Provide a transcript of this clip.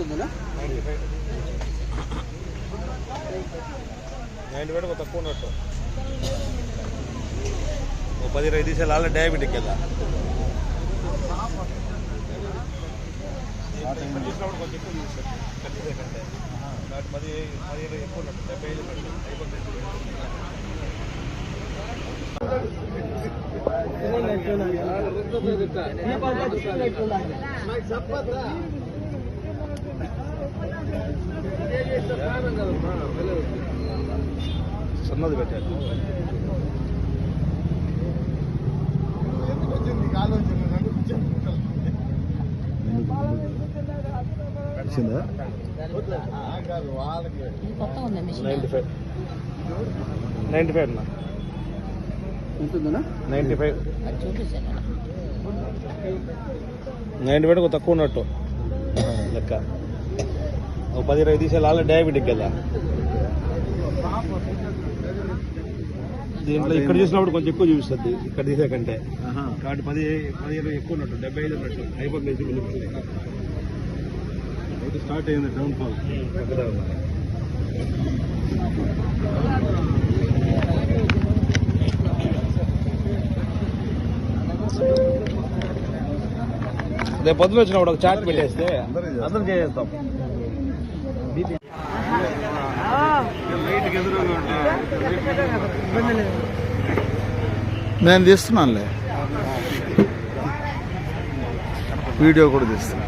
ఉంటుందా ninety five తక్కువ ఉన్నట్టు ఓ పది ఇరవై తీసేయాలి అలా డయాబెటిక్ కదా. పది పది ఇరవై ఎక్కువ ఉన్నట్టు. డెబ్బై ఐదు అయిపోతుంది. సన్నది పెట్టారు. వచ్చిందా నైంటీ ఫైవ్. నైంటీ ఫైవ్ అన్న. ఉంటుందా నైంటీ ఫైవ్. నైంటీ ఫైవ్ తక్కువ ఉన్నట్టు. లెక్క. ఓ పది ఇరవై తీసేయాలి అలా డయాబెటిక్ కదా. దీంట్లో ఇక్కడ చూసినప్పుడు కొంచెం ఎక్కువ చూపిస్తుంది ఇక్కడ తీసే కంటే. కాబట్టి పది పది ఇరవై ఎక్కువ ఉన్నట్టు డెబ్బై ఐదు ఉన్నట్టు అయిపోతుంది అయితే స్టార్ట్ అయింది డౌన్ ఫాల్ రేపు పొద్దున వచ్చినప్పుడు ఒక చాట్ పెట్టేస్తే అందరం చేసేస్తాం. నేను తీస్తున్నానులే. వీడియో కూడా తీస్తాను